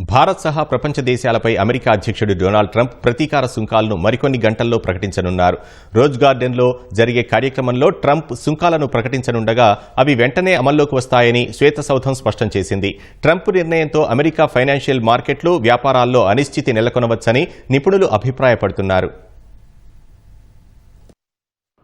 భారత్ సహా ప్రపంచ దేశాలపై అమెరికా అధ్యక్షుడు డొనాల్డ్ ట్రంప్ ప్రతీకార సుంకాలను మరికొన్ని గంటల్లో ప్రకటించనున్నారు. రోజ్ గార్డెన్లో జరిగే కార్యక్రమంలో ట్రంప్ సుంకాలను ప్రకటించనుండగా అవి వెంటనే అమల్లోకి వస్తాయని శ్వేతసౌధం స్పష్టం చేసింది. ట్రంప్ నిర్ణయంతో అమెరికా ఫైనాన్షియల్ మార్కెట్లు వ్యాపారాల్లో అనిశ్చితి నెలకొనవచ్చని నిపుణులు అభిప్రాయపడుతున్నారు.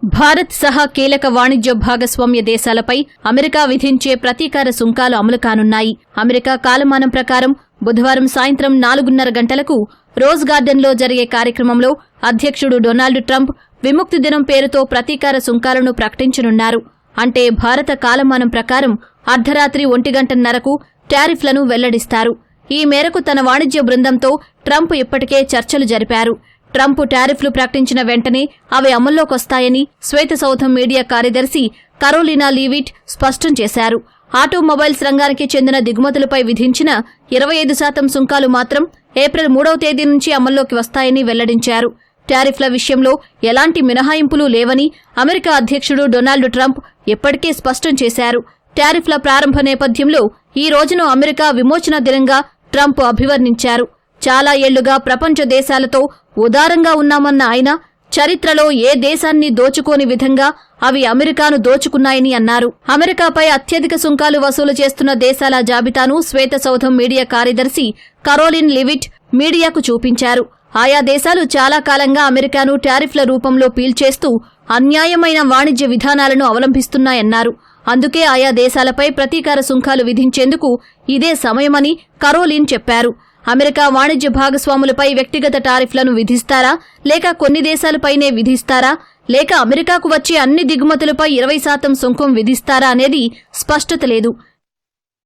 భారత్ సహా కీలక వాణిజ్య భాగస్వామ్య దేశాలపై అమెరికా విధించే ప్రతీకార సుంకాలు అమలు కానున్నాయి. అమెరికా కాలమానం ప్రకారం బుధవారం సాయంత్రం నాలుగున్నర గంటలకు రోజ్ గార్డెన్లో జరిగే కార్యక్రమంలో అధ్యక్షుడు డొనాల్డ్ ట్రంప్ విముక్తి దినం పేరుతో ప్రతీకార సుంకాలను ప్రకటించనున్నారు. అంటే భారత కాలమానం ప్రకారం అర్ధరాత్రి ఒంటి గంటన్నరకు టారిఫ్లను వెల్లడిస్తారు. ఈ మేరకు తన వాణిజ్య బృందంతో ట్రంప్ ఇప్పటికే చర్చలు జరిపారు. ట్రంప్ టారిఫ్లు ప్రకటించిన వెంటనే అవి అమల్లోకొస్తాయని శ్వేతసౌధం మీడియా కార్యదర్శి కరోలినా లీవిట్ స్పష్టం చేశారు. ఆటోమొబైల్స్ రంగానికి చెందిన దిగుమతులపై విధించిన ఇరవై ఐదు శాతం సుంకాలు మాత్రం ఏప్రిల్ మూడవ తేదీ నుంచి అమల్లోకి వస్తాయని వెల్లడించారు. టారిఫ్ల విషయంలో ఎలాంటి మినహాయింపులు లేవని అమెరికా అధ్యక్షుడు డొనాల్డ్ ట్రంప్ ఇప్పటికే స్పష్టం చేశారు. టారిఫ్ల ప్రారంభ నేపథ్యంలో ఈ రోజును అమెరికా విమోచన దినంగా ట్రంప్ అభివర్ణించారు. చాలా ఏళ్ళుగా ప్రపంచ దేశాలతో ఉదారంగా ఉన్నామన్న ఆయన చరిత్రలో ఏ దేశాన్ని దోచుకోని విధంగా అవి అమెరికాను దోచుకున్నాయని అన్నారు. అమెరికాపై అత్యధిక సుంకాలు వసూలు చేస్తున్న దేశాల జాబితాను శ్వేతసౌధం మీడియా కార్యదర్శి కరోలిన్ లివిట్ మీడియాకు చూపించారు. ఆయా దేశాలు చాలా కాలంగా అమెరికాను టారిఫ్ల రూపంలో పీల్చేస్తూ అన్యాయమైన వాణిజ్య విధానాలను అవలంబిస్తున్నాయన్నారు. అందుకే ఆయా దేశాలపై ప్రతీకార సుంకాలు విధించేందుకు ఇదే సమయమని కరోలిన్ చెప్పారు. అమెరికా వాణిజ్య భాగస్వాములపై వ్యక్తిగత టారిఫ్లను విధిస్తారా? లేక కొన్ని దేశాలపైనే విధిస్తారా? లేక అమెరికాకు వచ్చే అన్ని దిగుమతులపై ఇరవై శాతం సుంకం విధిస్తారా అనేది స్పష్టత లేదు.